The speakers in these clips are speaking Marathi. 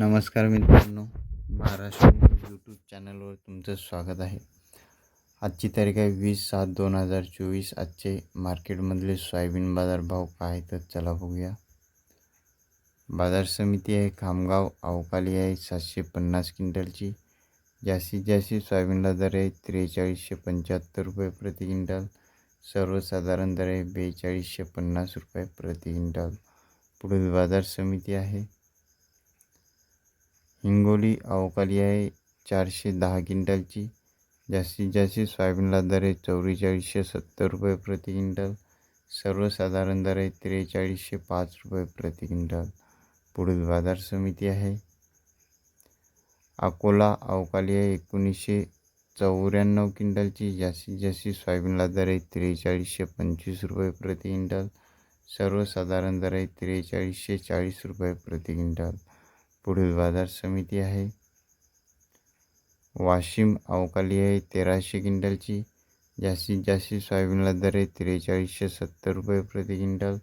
नमस्कार मित्रांनो महाराष्ट्र यूट्यूब चॅनलवर तुमचं स्वागत आहे. आजची तारीख आहे वीस सात दोन हजार चोवीस. आजचे मार्केटमधले सोयाबीन बाजार भाव काय तर चला बघूया. बाजार समिती आहे खामगाव अवकाली आहे सातशे पन्नास क्विंटलची. जास्तीत जास्त सोयाबीनला दर आहे त्रेचाळीसशे पंच्याहत्तर रुपये प्रति क्विंटल. सर्वसाधारण दर आहे बेचाळीसशे पन्नास रुपये प्रति क्विंटल. पुढील बाजार समिती आहे हिंगोली अवकाली आहे. चारशे दहा क्विंटलची. जास्तीत जास्त सोयाबीनला दर आहे चौवेचाळीसशे सत्तर रुपये प्रति क्विंटल. सर्वसाधारण दर आहे त्रेचाळीसशे पाच रुपये प्रति क्विंटल. पुढील बाजार समिती आहे. अकोला अवकाली आहे एकोणीसशे चौऱ्याण्णव क्विंटलची. जास्तीत जास्त सोयाबीनला दर आहे त्रेचाळीसशे पंचवीस रुपये प्रति क्विंटल. सर्वसाधारण दर आहे त्रेचाळीसशे चाळीस रुपये प्रति क्विंटल. पुढील बाजार समिती आहे. वाशिम अवकाली आहे तेराशे क्विंटलची. जास्तीत जास्त सोयाबीनला दर आहे त्रेचाळीसशे सत्तर रुपये प्रति क्विंटल.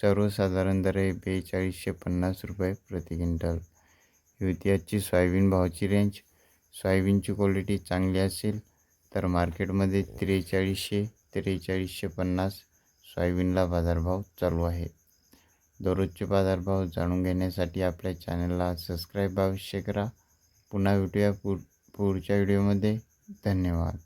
सर्वसाधारण दर आहे बेचाळीसशे पन्नास रुपये प्रति क्विंटल. युतियाची आजची सोयाबीन भावाची रेंज सोयाबीनची क्वालिटी चांगली असेल तर मार्केटमध्ये त्रेचाळीसशे त्रेचाळीसशे पन्नास सोयाबीनला बाजारभाव चालू आहे. दररोजचे बाजारभाव जाणून घेण्यासाठी आपल्या चॅनलला सबस्क्राईब अवश्य करा. पुन्हा भेटूया पु पुढच्या व्हिडिओमध्ये. धन्यवाद.